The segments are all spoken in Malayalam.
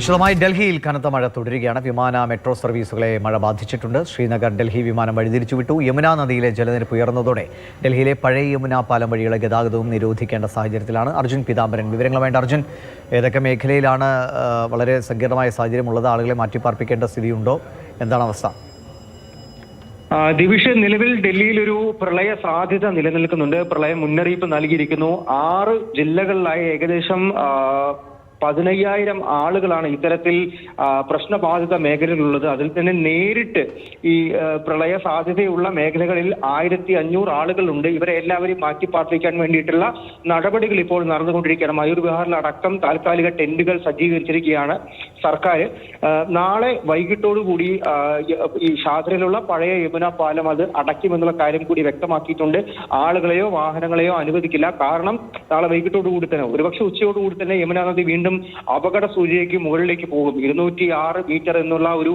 വിശദമായി ഡൽഹിയിൽ കനത്ത മഴ തുടരുകയാണ്. വിമാന മെട്രോ സർവീസുകളെ മഴ ബാധിച്ചിട്ടുണ്ട്. ശ്രീനഗർ ഡൽഹി വിമാനം വഴിതിരിച്ചു വിട്ടു യമുന നദിയിലെ ജലനിരപ്പ് ഉയർന്നതോടെ ഡൽഹിയിലെ പഴയ യമുന പാലം വഴിയുള്ള ഗതാഗതവും നിരോധിക്കേണ്ട സാഹചര്യത്തിലാണ് അർജുൻ പീതാംബരൻ. വിവരങ്ങൾ വേണ്ട അർജുൻ. ഏതൊക്കെ മേഖലയിലാണ് വളരെ സങ്കീർണമായ സാഹചര്യമുള്ളത് ആളുകളെ മാറ്റിപ്പാർപ്പിക്കേണ്ട സ്ഥിതിയുണ്ടോ? എന്താണ് അവസ്ഥ? ഡിവിഷൻ നിലവിൽ ഡൽഹിയിൽ ഒരു പ്രളയ സാധ്യത നിലനിൽക്കുന്നുണ്ട്. പ്രളയ മുന്നറിയിപ്പ് നൽകിയിരിക്കുന്നു. ആറ് ജില്ലകളിലായി ഏകദേശം പതിനയ്യായിരം ആളുകളാണ് ഇത്തരത്തിൽ പ്രശ്നബാധിത മേഖലയിലുള്ളത്. അതിൽ തന്നെ നേരിട്ട് ഈ പ്രളയ സാധ്യതയുള്ള മേഖലകളിൽ ആയിരത്തി അഞ്ഞൂറ് ആളുകളുണ്ട്. ഇവരെ എല്ലാവരെയും മാറ്റി പാർപ്പിക്കാൻ വേണ്ടിയിട്ടുള്ള നടപടികൾ ഇപ്പോൾ നടന്നുകൊണ്ടിരിക്കുകയാണ്. മയൂർ വിഹാറിലടക്കം താൽക്കാലിക ടെന്റുകൾ സജ്ജീകരിച്ചിരിക്കുകയാണ് സർക്കാർ നാളെ വൈകിട്ടോടുകൂടി കൂടി ഈ ഷാദ്രയിലുള്ള പഴയ യമുന പാലം അത് അടയ്ക്കുമെന്നുള്ള കാര്യം കൂടി വ്യക്തമാക്കിയിട്ടുണ്ട്. ആളുകളെയോ വാഹനങ്ങളെയോ അനുവദിക്കില്ല. കാരണം നാളെ വൈകിട്ടോടുകൂടി തന്നെ ഒരുപക്ഷെ ഉച്ചയോടുകൂടി തന്നെ യമുന നദി വീണ്ടും അപകട സൂചികയ്ക്ക് മുകളിലേക്ക് പോകും. ഇരുന്നൂറ്റി ആറ് മീറ്റർ എന്നുള്ള ഒരു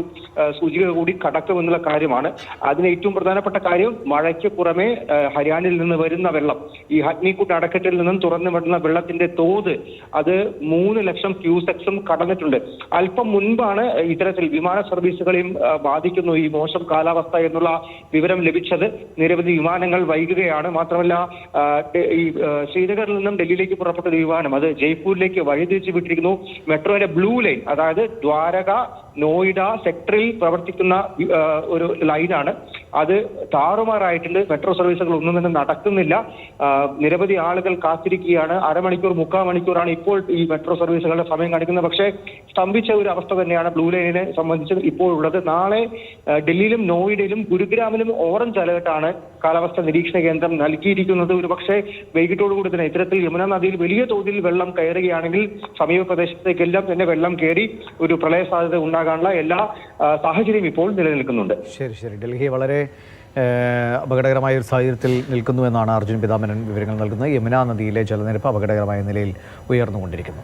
സൂചിക കൂടി കടക്കുമെന്നുള്ള കാര്യമാണ്. അതിന് ഏറ്റവും പ്രധാനപ്പെട്ട കാര്യം മഴയ്ക്ക് പുറമെ ഹരിയാനയിൽ നിന്ന് വരുന്ന വെള്ളം. ഈ ഹഗ്നിക്കുട്ട് അടക്കെട്ടിൽ നിന്നും തുറന്നു വിടുന്ന വെള്ളത്തിന്റെ തോത് അത് മൂന്ന് ലക്ഷം ക്യൂസെക്സും കടന്നിട്ടുണ്ട്. അല്പം മുൻപാണ് ഇത്തരത്തിൽ വിമാന സർവീസുകളെയും ബാധിക്കുന്നു ഈ മോശം കാലാവസ്ഥ എന്നുള്ള വിവരം ലഭിച്ചത്. നിരവധി വിമാനങ്ങൾ വൈകുകയാണ്. മാത്രമല്ല ഈ ശ്രീനഗറിൽ നിന്നും ഡൽഹിയിലേക്ക് പുറപ്പെട്ട ഒരു വിമാനം അത് ജയ്പൂരിലേക്ക് വഴിതിരിച്ചു വിട്ടിരിക്കുന്നു മെട്രോയുടെ ബ്ലൂ ലൈൻ അതായത് ദ്വാരക നോയിഡ സെക്ടറിൽ പ്രവർത്തിക്കുന്ന ഒരു ലൈനാണ് അത് താറുമാറായിട്ടുണ്ട്. മെട്രോ സർവീസുകൾ ഒന്നും തന്നെ നടക്കുന്നില്ല. നിരവധി ആളുകൾ കാത്തിരിക്കുകയാണ്. അരമണിക്കൂർ മുക്കാൽ മണിക്കൂറാണ് ഇപ്പോൾ ഈ മെട്രോ സർവീസുകളുടെ സമയം കാണിക്കുന്നത് പക്ഷേ സ്തംഭിച്ച ഒരു അവസ്ഥ തന്നെയാണ് ബ്ലൂ ലൈനിനെ സംബന്ധിച്ച് ഇപ്പോൾ ഉള്ളത്. നാളെ ഡൽഹിയിലും നോയിഡയിലും ഗുരുഗ്രാമിലും ഓറഞ്ച് അലേർട്ടാണ് കാലാവസ്ഥ നിരീക്ഷണ കേന്ദ്രം നൽകിയിരിക്കുന്നത്. ഒരു പക്ഷേ വൈകിട്ടോടുകൂടി തന്നെ ഇത്തരത്തിൽ യമുന നദിയിൽ വലിയ തോതിൽ വെള്ളം കയറുകയാണെങ്കിൽ സമീപ പ്രദേശത്തേക്കെല്ലാം തന്നെ വെള്ളം കയറി ഒരു പ്രളയ സാധ്യത ഉണ്ടാകാനുള്ള എല്ലാ സാഹചര്യം ഇപ്പോൾ നിലനിൽക്കുന്നുണ്ട്. ശരി ശരി. ഡൽഹി വളരെ അപകടകരമായ ഒരു സാഹചര്യത്തിൽ നിൽക്കുന്നു എന്നാണ് അർജുൻ പിതാമനൻ വിവരങ്ങൾ നൽകുന്നത്. യമുന നദിയിലെ ജലനിരപ്പ് അപകടകരമായ നിലയിൽ ഉയർന്നുകൊണ്ടിരിക്കുന്നു.